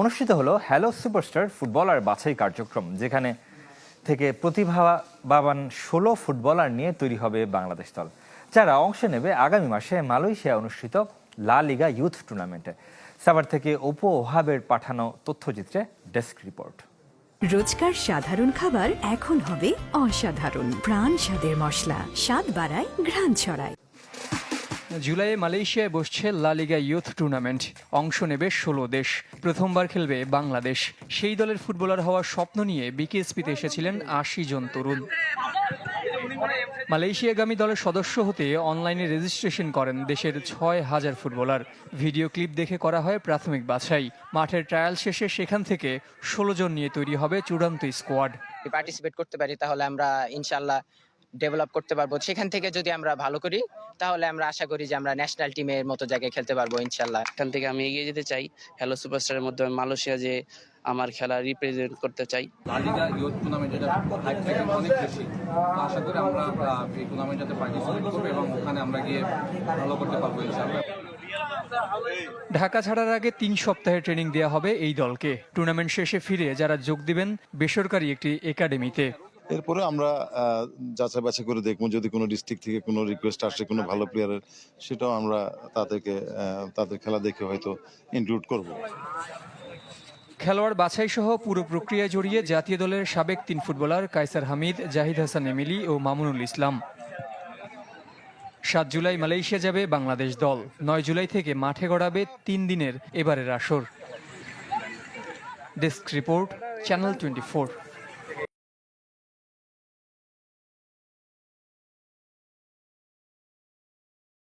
অনুষ্ঠিত হলো hello superstar footballer বাছাই কার্যক্রম, যেখানে থেকে প্রতিভাবান ষোলো ফুটবলার নিয়ে তৈরি হবে বাংলাদেশ দল, যারা অংশ নেবে আগামী মাসে মালয়েশিয়া অনুষ্ঠিত লা লিগা ইউথ টুর্নামেন্টে। সাভার থেকে ওপো ওহাবের পাঠানো তথ্যচিত্রে ডেস্ক রিপোর্ট। রোজকার সাধারণ খাবার এখন হবে অসাধারণ। প্রাণ স্বাদের মশলা, স্বাদ বাড়ায়, ঘ্রাণ ছড়ায়। জুলাইয়ে মালয়েশিয়ায় বসছে লা লিগা ইউথ টুর্নামেন্ট। অংশ নেবে ষোলো দেশ। প্রথমবার খেলবে বাংলাদেশ। সেই দলের ফুটবলার হওয়ার স্বপ্ন নিয়ে বিকেএসপিতে এসেছিলেন আশি জন তরুণ। মালয়েশিয়াগামী দলের সদস্য হতে অনলাইনে রেজিস্ট্রেশন করেন দেশের ছয় হাজার ফুটবলার। ভিডিও ক্লিপ দেখে করা হয় প্রাথমিক বাছাই। মাঠের ট্রায়াল শেষে সেখান থেকে ষোলো জন নিয়ে তৈরি হবে চূড়ান্ত স্কোয়াড। পার্টিসিপেট করতে পারি তাহলে আমরা ইনশাল্লাহ ডেভেলপ করতে পারব। সেখান থেকে যদি আমরা ভালো করি তাহলে আমরা আশা করি যে আমরা ন্যাশনাল টিমের মতো জায়গায় খেলতে পারব ইনশাল্লাহ। এখান থেকে আমি এগিয়ে যেতে চাই। হ্যালো সুপারস্টারের মাধ্যমে মালয়েশিয়া যে আমার খেলা রিপ্রেজেন্ট করতে চাই। আশা করি আমরা এই টুর্নামেন্টটাতে পার্টিসিপেট করব এবং ওখানে আমরা গিয়ে ভালো করতে পারব ইনশাআল্লাহ। ঢাকা ছাড়ার আগে তিন সপ্তাহের ট্রেনিং দেওয়া হবে এই দলকে। টুর্নামেন্ট শেষে ফিরে যারা যোগ দিবেন বেসরকারি একটি একাডেমিতে এরপরে আমরা যাচাই বাছাই করে দেখব যদি কোনো ডিস্ট্রিক্ট থেকে কোনো রিকোয়েস্ট আসে কোনো ভালো প্লেয়ারের সেটাও আমরা তাদেরকে তাদের খেলা দেখে হয়তো ইনক্লুড করব। খেলোয়াড় বাছাই সহ পুরো প্রক্রিয়ায় জড়িয়ে জাতীয় দলের সাবেক তিন ফুটবলার কাইসার হামিদ, জাহিদ হাসান এমিলি ও মামুনুল ইসলাম। সাত জুলাই মালয়েশিয়া যাবে বাংলাদেশ দল। নয় জুলাই থেকে মাঠে গড়াবে তিন দিনের এবারের আসর। Desk report, channel twenty